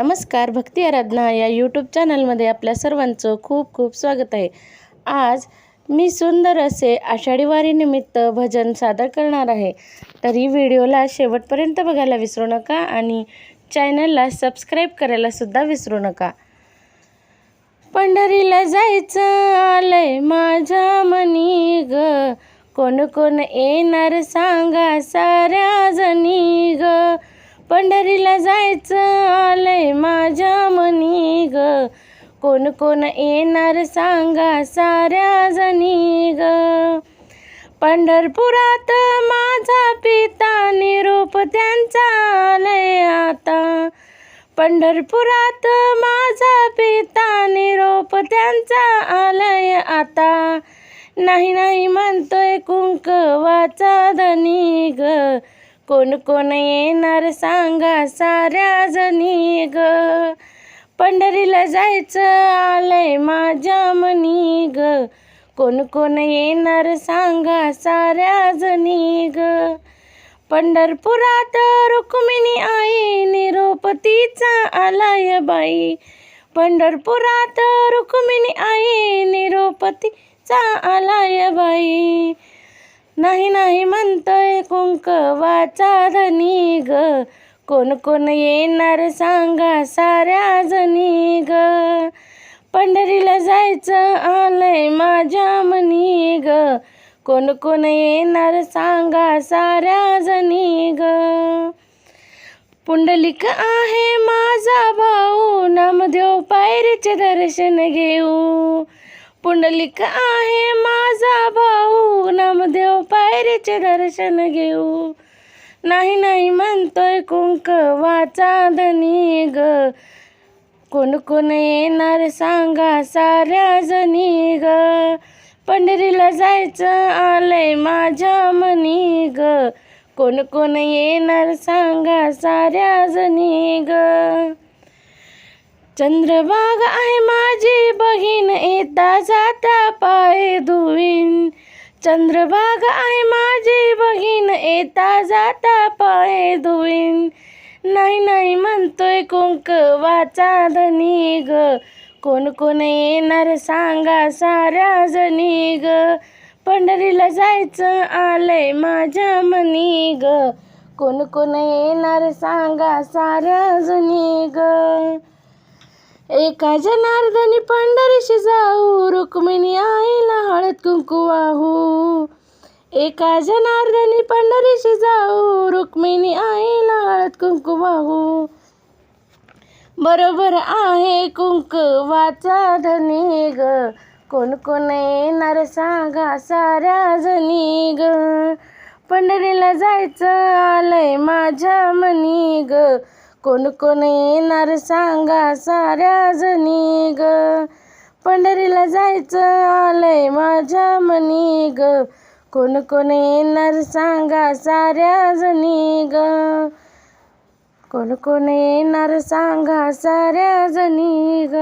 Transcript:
नमस्कार भक्ती आराधना या यूट्यूब चॅनलमध्ये आपल्या सर्वांचं खूप खूप स्वागत आहे. आज मी सुंदर असे आषाढी वारीनिमित्त भजन सादर करणार आहे. तर ही व्हिडिओला शेवटपर्यंत बघायला विसरू नका आणि चॅनलला सबस्क्राईब करायलासुद्धा विसरू नका. पंढरीला जायचं आलंय माझ्या मनी ग. कोण कोण येणार सांगा साऱ्या जणी ग. पंढरीला जायचं कोण कोण येणार सांगा साऱ्या जणी ग. पंढरपुरात माझा पिता निरोप त्यांचा आलय आता. पंढरपुरात माझा पिता निरोप त्यांचा आलंय आता. नाही नाही म्हणतोय कुंकवाचा धनी ग. कोण कोण येणार सांगा साऱ्या जणी ग. पंढरीला जायचं आलंय माझ्या मनी ग. कोण कोण येणार सांगा साऱ्या जणी ग. पंढरपुरात रुक्मिणी आई निरोपतीचा आलाय बाई. पंढरपुरात रुक्मिणी आई निरोपतीचा आलाय बाई. नाही नाही म्हणतोय कुंकवाचा धनी ग. कोण कोण येणार सांगा साऱ्या जणी ग. पंढरीला जायचं आलंय माझ्या मनी ग. कोण कोण येणार सांगा साऱ्या जणी ग. पुंडलिक आहे माझा भाऊ नामदेव पायरीचे दर्शन घेऊ. पुंडलिक आहे माझा भाऊ नामदेव पायरीचे दर्शन घेऊ. नाही नाही म्हणतोय कुंकवाचा धनी ग. कोण कोण येणार सांगा साऱ्या जणी ग. पंढरीला जायचं आलंय माझ्या मनी ग. कोण कोण येणार सांगा साऱ्या जणी ग. चंद्रभाग आहे माझी बहीण येता जाता पाय धुवीन. चंद्रभाग आहे माझी बहीण येता जाता पाय धुईन. नाही नाही म्हणतोय कुंकवाचा धनी ग. कोण कोण येणार सांगा साऱ्या जणी ग. पंढरीला जायचं आलंय माझ्या मनी ग. कोण कोण येणार सांगा साऱ्या जणी ग. एका जनार्दनी पंढरीशी जाऊ रुक्मिणी आईला हळद कुंकू वाहू. एका जनार्दनी पंढरीशी जाऊ रुक्मिणी आईला हळद कुंकू वाहू. बरोबर आहे कुंकवाचा धनी ग. कोण कोण येणार सांगा साऱ्या जणी ग. पंढरीला जायचं आलंय माझ्या मनी ग. कोण कोण येणार सांगा साऱ्या जणी ग. पंढरीला जायचं आलंय माझ्या मनी ग. कोण कोण येणार सांगा साऱ्या जणी ग. कोण कोण येणार सांगा साऱ्या जणी ग.